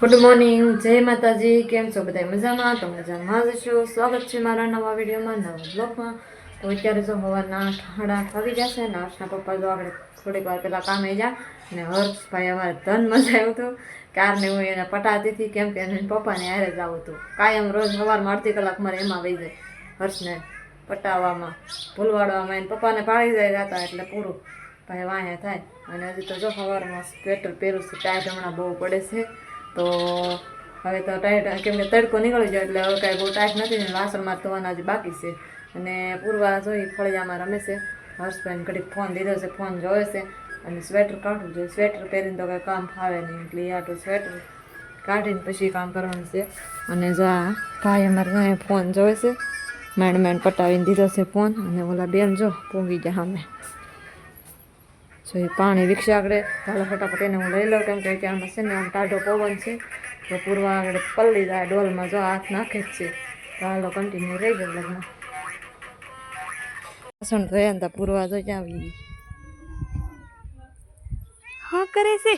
Good morning જય માતાજી કેમ છો બધા? મજામાં? તો મજામાં જ છો. સ્વાગત છે મારા નવા વિડીયોમાં, નવા બ્લોગમાં તો અત્યારે જો સવારના આઠ સાડા આઠ જશે ને હર્ષના પપ્પા જો આપણે થોડીક વાર પહેલાં કામે જા ને હર્ષભાઈ અમારે ધન મજા આવ્યું હતું. કારને હું એને પટાતી હતી, કેમ કે એને પપ્પાને હારે જ આવું હતું. કાયમ રોજ સવારમાં અડધી કલાક મારે એમાં વહી જાય હર્ષને પટાવવામાં, ભૂલવાડવામાં. એને પપ્પાને પાડી જાય જતા એટલે પૂરું ભાઈ વાંહે થાય. અને હજી તો જો સવારમાં સ્વેટર પહેરું છું ટાઈટ હમણાં બહુ પડે છે. તો હવે તો ટાઈટ કેમ કે તડકો નીકળી જાય એટલે હવે કાંઈ બહુ ટાઈટ નથી ને વાસણમાં ધોવાના જ બાકી છે. અને પૂર્વા જોઈ ફળિયામાં રમે છે. હર્ષભાઈને ઘડીક ફોન દીધો છે, ફોન જોવે છે અને સ્વેટર કાઢવું જોઈએ. સ્વેટર પહેરીને તો કાંઈ કામ ફાવે નહીં, એટલે એ આટલું સ્વેટર કાઢીને પછી કામ કરવાનું છે. અને જો આ ભાઈ અમારે ફોન જોવે છે. માંડ માંડ પટાવીને દીધો છે ફોન અને ઓલા બેન જો પોંગી ગયા અમે. જો એ પાણી રિક્ષા આગળ. ચાલો ફટાફટ એને હું લઈ લઉં, કેમ કે અત્યારમાં છે ને આમ ટાઢો પવન છે. તો પૂર્વા આગળ પલ્લી જાય ડોલમાં, જો હાથ નાખે જ છે. ચાલો કન્ટિન્યુ રહી ગયો લગ્ન વાસણ ધોયા ને તો પૂર્વા જો ક્યાં આવી. હા, કરે છે.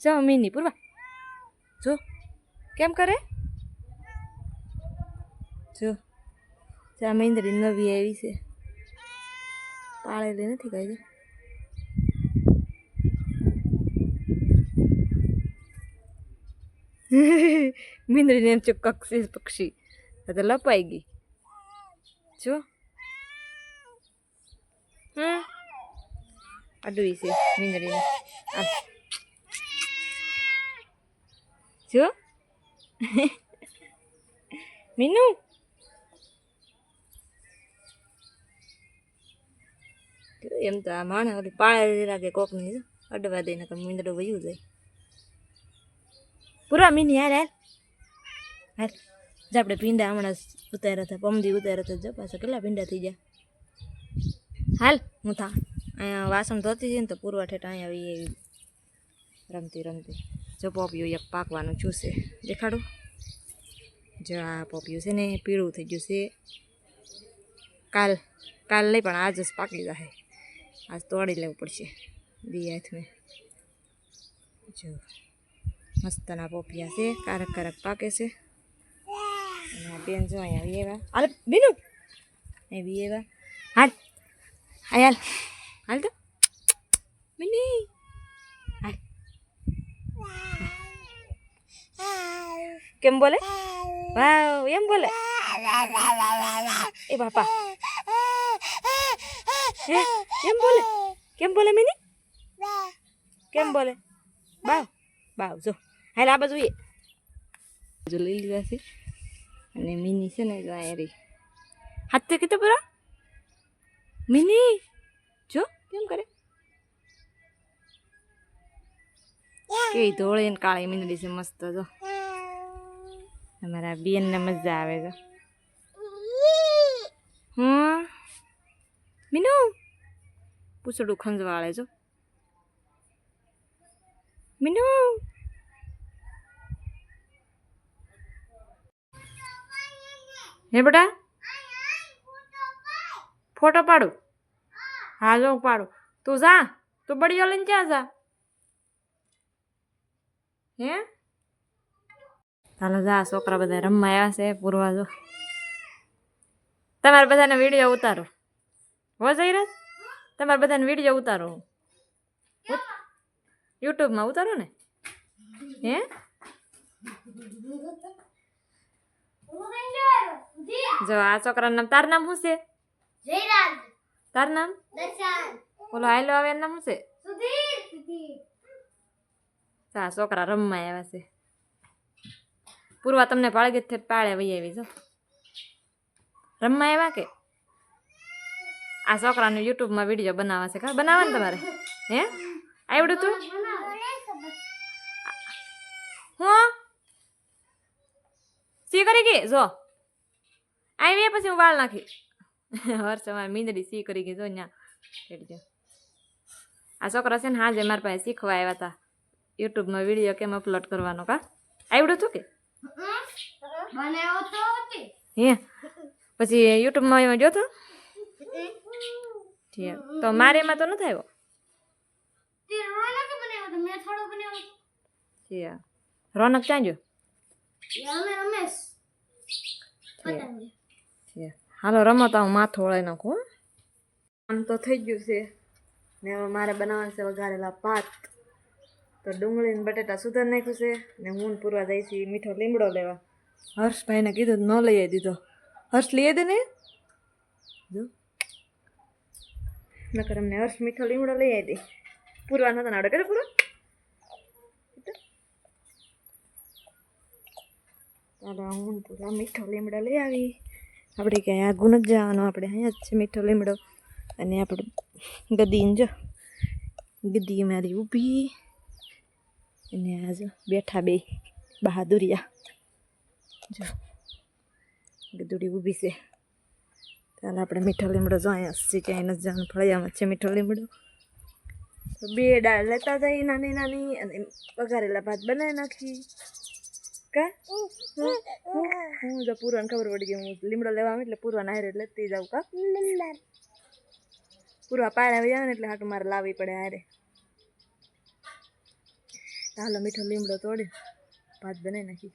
જો મીની, પૂર્વા. જો, કેમ કરે? જો ત્યાં મહેન્દ્રી નવી આવી છે. પાળેલી નથી કઈ મીંદડીને એમ ચો કક્ષી પક્ષી તો લપાઈ ગઈ જો હમ અડવી છે મીંદડીને જો મીનુ એમ તો આ માણસ પાળા લાગે કોકની અડવા દઈને મીંદડો વયું જાય પૂરા મીની હાલ હાલ. હાલ. જ આપણે પીંડા હમણાં ઉતાર્યા હતા, પમદી ઉતાર્યા હતા. જો પાછા કેટલા પીંડા થઈ ગયા. હાલ, હું થા. અહીંયા વાસણ ધોતી હતી ને તો પૂરવા ઠેઠ અહીંયા આવી એવી રમતી રમતી. જો પોપિયું એક પાકવાનું જોશે. દેખાડું. જો આ પોપિયું છે ને પીળું થઈ ગયું છે. કાલ કાલ નહીં, પણ આજ જ પાકી જશે આજ તોડી લેવું પડશે. દી હાથમાં. જો. મસ્તના પોપિયા છે કારક કારક પાકે છે અને આ બેન જો અહીંયા વી એવા હાલ બીનુ અહીં વી એવા હાલ હાલ હાલ હાલ તો મિની હાલ કેમ બોલે વાવ એમ બોલે એ બાપા હે કેમ બોલે કેમ બોલે મિની કેમ બોલે બાવ બાવ જો હાલ આ બાજુ જો લઈ લીધા છે. અને મિની છે ને અહીંયા રહી હાથ તો કીધું પૂરા મિની જો કેમ કરે? કેવી ધોળી ને કાળી મીંદડી છે મસ્ત જો. અમારા બેનને મજા આવે છે હા મીનુ પૂછડું ખંજવાળે જો. મીનુ હે બેટા? ફોટો પાડું. હા. જો હું પાડું. તું જા. તું બળીઓ લઈને ક્યાં જા? હે? ચાલો જા છોકરા બધા રમવા આવ્યા છે પૂરવા જો. તમારે બધાને વીડિયો ઉતારો. હો જઈ રહ્યા તમારે બધાને વીડિયો ઉતારો. યુટ્યુબમાં ઉતારો ને. હે? જો આ છોકરાનું નામ તાર નામ શું છે? તાર નામ? ઓલો હાયલો આવે નામ શું છે? આ છોકરા રમવા આવ્યા છે. પૂર્વા તમને પાળગે થઈ પાળે વહી આવી જો. રમવા આવ્યા કે? આ છોકરાનું યુટ્યુબમાં વીડિયો બનાવવા છે કા બનાવવા ને તમારે? હે? આવડું તું હું સી કરી ગઈ? જો. આવી પછી હું વાળ નાખી હર્ષ અમારે મીંદડી સી કરી ગઈ જો ત્યાં આ છોકરા છે ને હાજે મારા પાસે શીખવા આવ્યા હતા યુટ્યુબમાં વીડિયો કેમ અપલોડ કરવાનો કા? આવડું હતું કે? હે? પછી યુટ્યુબમાં એમાં જોતો તો? મારે એમાં તો નથી આવ્યો? રોનક ક્યાં ગયો? રમેશ. હાલો રમતા હું માથું વળાઈ નાખું આમ તો થઈ ગયું છે ને હવે મારે બનાવવાનું છે વઘારેલા ભાત તો ડુંગળી ને બટેટા સુધાર નાખ્યું છે ને હું પૂરવા જઈ છીએ મીઠો લીમડો લેવા હર્ષભાઈને કીધું ન લઈ આવી દીધો હર્ષ લઈ આવી દે ને જો નકર અમને હર્ષ મીઠો લીમડો લઈ આવી દે પૂરવા નતો નાડે કરે પૂરો ચાલો, હું પેલા મીઠો લીમડો લઈ આવી. આપણે ક્યાંય આગું નથી જવાનું, આપણે અહીંયા જ છે મીઠો લીમડો. અને આપણે ગદીને જો, ગદી મારી ઊભી. અને આ જો બેઠા બે બહાદુરિયા. જો, ગદુડી ઊભી છે. ચાલો, આપણે મીઠો લીમડો જો અહીંયા છે, ક્યાંય નથી જવાનું. ફળિયામાં છે મીઠો લીમડો. બે દાળ લેતા જઈ નાની નાની અને વઘારેલા ભાત બનાવી નાખી કા? હું? જો પૂરવાને ખબર પડી ગઈ હું લીમડો લેવા આવી એટલે પૂરવા હારે લેતી જાઉં કા? પૂરવા પાડે આવી જાય ને એટલે હાટું મારે લાવવી પડે હારે. હાલો મીઠો લીમડો તોડી ભાત બનાવી નાખી.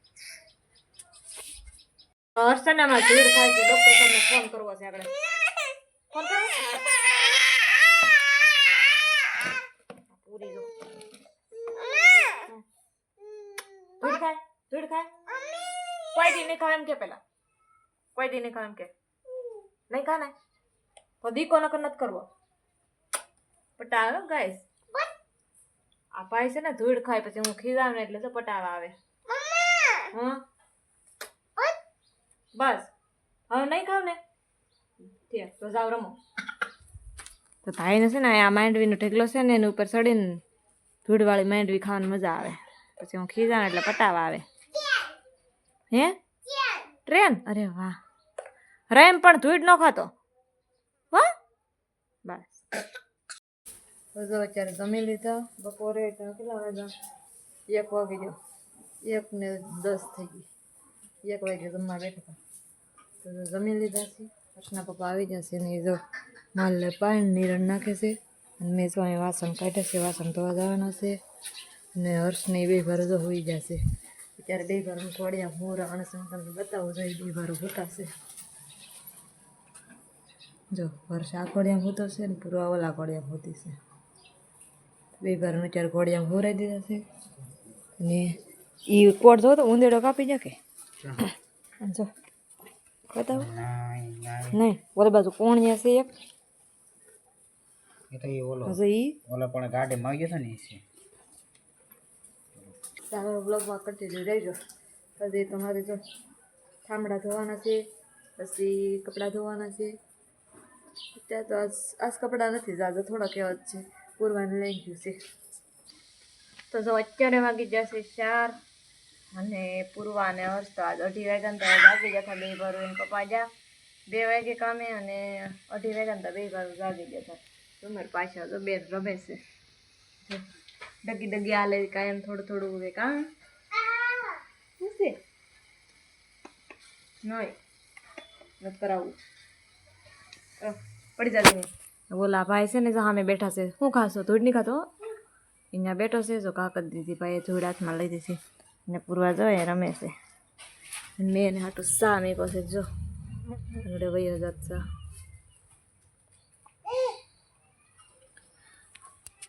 હર્ષનામાં ભીડ ખાય છે ડોક્ટર ફોન કરવો છે આપણે. ફોન કરો. પૂરી જો. ધૂળ ખાય ધૂળ ખાય? કોઈ દી નહીં ખાવ એમ કે પેલા. કોઈ દી નહીં ખાવ એમ કે. નહીં ખા ને? તો દીકો નકર નથી કરવો. પટાવે ગાઈસ? આ ભાઈ છે ને ધૂળ ખાય પછી હું ખીજાવ ને એટલે તો પટાવા આવે. હા? બસ. હવે નહીં ખાવ ને? ઠીક તો જાવ રમો. તો ભાઈને છે ને આ માંડવીનો ઢેકલો છે ને એની ઉપર ચડીને ધૂળવાળી માંડવી ખાવાની મજા આવે. પછી હું ખીજાવ એટલે પટાવા આવે. હે? ટ્રેન અરે વાહ. રેમ પણ ધૂળ ન ખાતો. વાહ બસ. બધો અત્યારે જમી લીધા. બપોરે કેટલા વાગ્યા? એક વાગી ગયો. એક ને દસ થઈ ગઈ. એક વાગે જમવા બેઠા તો જમી લીધા છે. હર્ષના પપ્પા આવી જશે ને એ જો માલ પાણી નિરણ નાખે છે. અને મેં જો અહીં વાસણ કાઢ્યા છે. વાસણ ધોવા જવાના છે. અને હર્ષને બે ભરજો હોઈ જશે અત્યારે બે ભાર હું ખોડિયા મોરા હું તમને બતાવું જોઈએ બે વાર ભૂતાશે જો વર્ષ આ કોડિયા ભૂતો છે ને પૂરો ઓલા કોડિયા હોતી છે બે ભાર અત્યારે કોડિયા હોરાઈ દીધા છે. અને એ કોડ જો તો ઉંદેડો કાપી કે જો બતાવો. નહીં ઓલી બાજુ કોણ છે એક. એ તો એ ઓલો ઈ? ઓલો પણ આવી ગયો હતો ને એ છે. સારો બ્લોગમાં કન્ટિન્યુ રહેજો. પછી તમારે જો ઠામડા ધોવાના છે, પછી કપડાં ધોવાના છે. અત્યારે તો આજ કપડાં નથી જાજો થોડાક એવા જ છે. પૂરવાને લઈ ગયું છે. તો જો અત્યારે વાગી જશે ચાર અને પૂર્વા અને હર્ષ તો આજ અઢી વાગ્યા તો જાગી જતા બે ભરું એને પપ્પા જા બે વાગે કામે અને અઢી વાગ્યા તો બે ભરું જાગી જતા તમારે પાછા તો બે રમે છે. ડગી ડગી આલે કાયમ થોડું થોડું ઉગે કા? શું છે? નહીં પડી જશે બોલા ભાઈ છે ને સામે બેઠા છે. શું ખાશો? ધૂળ નહીં ખાતો અહીંયા બેઠો છે, જો કાકત દીધી ભાઈએ ધૂળ હાથમાં લઈ દીધી. અને પૂરવા જો, એ રમે છે. મેં એને હાટું સા મેં પાસે જો. વયો જાત સા.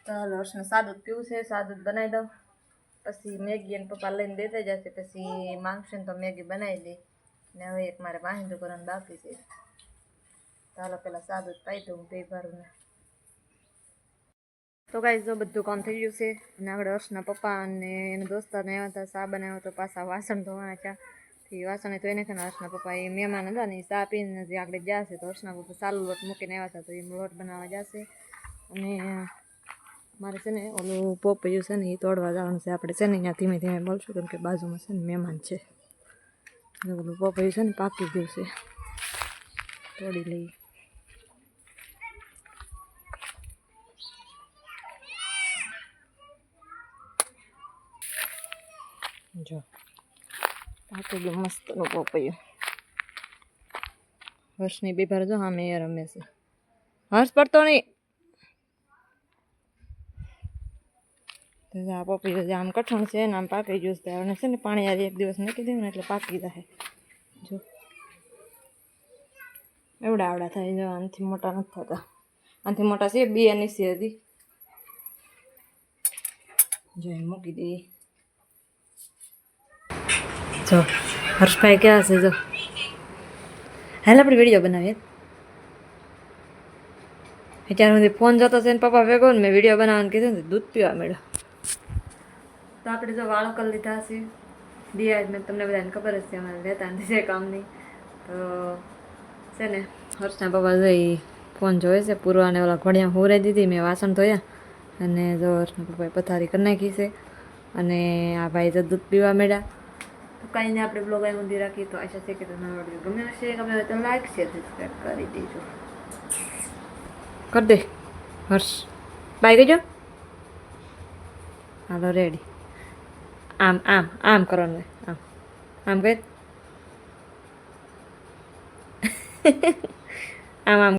હાલો હર્ષને સાદું પીવું છે, સાદું બનાવી દઉં. પછી મેગી અને પપ્પા લઈને દેતા જશે, પછી માંગશે ને તો મેગી બનાવી દે. ને હવે એક મારે વાહિંદુ કરવાનું બાકી છે. ચાલો, પેલા સાદું પાઈ દઉં બે ભરું તો કાંઈ જો બધું કામ થઈ ગયું છે, અને આગળ હર્ષના પપ્પા અને એના દોસ્તારને આવ્યા હતા સા બનાવ્યો તો પાછા વાસણ ધોવાના છે. થી તો એને ખાને હર્ષના પપ્પા એ મહેમાન હતા ને ચા પીને જે આગળ જશે તો હર્ષના પપ્પા સારું લોટ મૂકીને આવ્યા હતા, તો એ લોટ બનાવવા જશે. અને મારે છે ને, ઓલું પોપૈયું છે ને એ તોડવા જવાનું છે. આપણે છે ને અહીંયા ધીમે ધીમે બોલશું કેમ કે બાજુમાં છે ને મહેમાન છે. ઓલું પોપૈયું છે ને પાકી ગયું છે. તોડી લઈએ. જો, પાકી ગયું મસ્તનું પોપૈયું. વર્ષની બે ભાર જો હા, મેં રમે છે. હર્ષ પડતો નહીં. તો જો આ પપૈયું જે આમ કઠણ છે ને આમ પાકી ગયું છે. અને છે ને પાણી યાર એક દિવસ મૂકી દઉં ને એટલે પાકી જશે જો. એવડા આવડા થાય. જો, આનાથી મોટા નથી થતા. આનાથી મોટા છે, બે નીચે હતી જો, એને મૂકી દઈએ. જો, હર્ષભાઈ ક્યાં છે? જો. હાલ આપણે વીડિયો બનાવીએ. અત્યારે સુધી ફોન જતો છે ને પપ્પા ભેગો ને મેં વીડિયો બનાવવાનું કીધું ને દૂધ પીવા મળ્યો. તો આપણે જો વાળો કરી લીધા છે. દિયાજને તમને બધાને ખબર જ છે, અમારે રહેતા નથી છે કામની. તો છે ને, હર્ષના પપ્પા જઈ ફોન જોવે છે, પૂરવાને ઓલા ઘડિયા હોરાઈ દીધી, મેં વાસણ ધોયા. અને જો હર્ષના પપ્પાએ પથારી કરી નાખી છે. અને આ ભાઈ તો દૂધ પીવા મળ્યા તો કાંઈ નહીં, આપણે બ્લોગ અહીં સુધી રાખીએ. તો આશા છે કે તમને વીડિયો ગમે હશે. ગમે હોય તો લાઈક શેર સબસ્ક્રાઈબ કરી દેજો. કર દે, હર્ષ. બાય ગયો હાલો રેડી આમ આમ આમ કરવાનું. આમ. આમ કહે આમ આમ